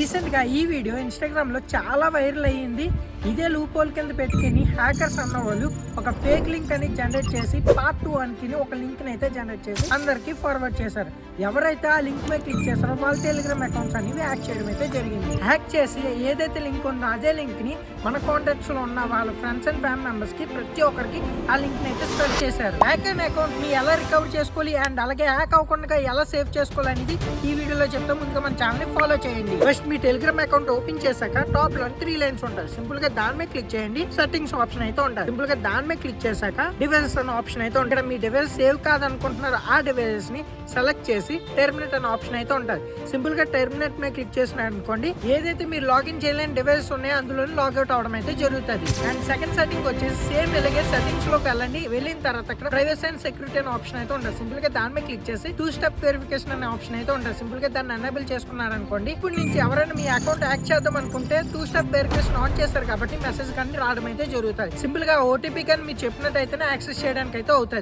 రీసెంట్గా ఈ వీడియో ఇన్స్టాగ్రామ్లో చాలా వైరల్ అయ్యింది. ఇదే లూపోల్ కింద పెట్టుకుని హ్యాకర్స్ అన్న వాళ్ళు ఒక ఫేక్ లింక్ అని జనరేట్ చేసి పార్ట్ టూ అనికి ఒక లింక్ అయితే జనరేట్ చేసి అందరికీ ఫార్వర్డ్ చేశారు. ఎవరైతే ఆ లింక్ మీద క్లిక్ చేస్తారో వాళ్ళ టెలిగ్రామ్ అకౌంట్స్ అనేవి హ్యాక్ చేయడం అయితే జరిగింది. హ్యాక్ చేసి ఏదైతే లింక్ ఉందో అదే లింక్ని మన కాంటాక్ట్స్లో ఉన్న వాళ్ళ ఫ్రెండ్స్ అండ్ ఫ్యామిలీ మెంబర్స్కి ప్రతి ఒక్కరికి ఆ లింక్ని అయితే స్ప్రెడ్ చేశారు. హ్యాక్ అయిన అకౌంట్ని ఎలా రికవర్ చేసుకోవాలి అండ్ అలాగే హ్యాక్ అవ్వకుండా ఎలా సేవ్ చేసుకోవాలి అనేది ఈ వీడియోలో చెప్తే. ముందుగా మన ఛానల్ని ఫాలో చేయండి. ఫస్ట్ మీ టెలిగ్రామ్ అకౌంట్ ఓపెన్ చేశాక టాప్లో త్రీ లైన్స్ ఉంటాయి. సింపుల్గా దాని మీద క్లిక్ చేయండి. సెట్టింగ్స్ ఆప్షన్ అయితే ఉంటుంది సింపుల్గా దాని మీద క్లిక్ చేశాక డివైస్ అనే ఆప్షన్ అయితే ఉంటాయి. మీ డివైస్ సేవ్ కాదనుకుంటున్నారు ఆ డివైసెస్ని సెలెక్ట్ చేసి టెర్మినేట్ అనే ఆప్షన్ అయితే ఉంటుంది. సింపుల్గా టెర్మినేట్ మీద క్లిక్ చేసిన అనుకోండి ఏదైతే మీరు లాగిన్ చేయలేని డివైస్ ఉన్నాయో అందులోనే లాగౌట్ అవడం అయితే జరుగుతుంది. అండ్ సెకండ్ సెట్టింగ్ వచ్చేసి సేమ్ ఇలాగే సెట్టింగ్స్లోకి వెళ్ళండి. వెళ్ళిన తర్వాత అక్కడ ప్రైవసీ అండ్ సెక్యూరిటీ అనే ఆప్షన్ అయితే ఉంటుంది. సింపుల్గా దాని మీద క్లిక్ చేసి టూ స్టెప్ వెరిఫికేషన్ అనే ఆప్షన్ అయితే ఉంటుంది. సింపుల్గా దాన్ని ఎనేబుల్ చేసుకున్నారు అనుకోండి ఇప్పుడు నుంచి ఎవరైనా మీ అకౌంట్ హ్యాక్ చేద్దాం అనుకుంటే టూ స్టెప్ వెరిఫికేషన్ ఆన్ చేస్తారు కాబట్టి మెసేజ్ కానీ రావడం అయితే జరుగుతుంది. సింపుల్గా ఓటీపీ కానీ మీరు చెప్పినట్టయితేనే యాక్సెస్ చేయడానికి అయితే అవుతుంది.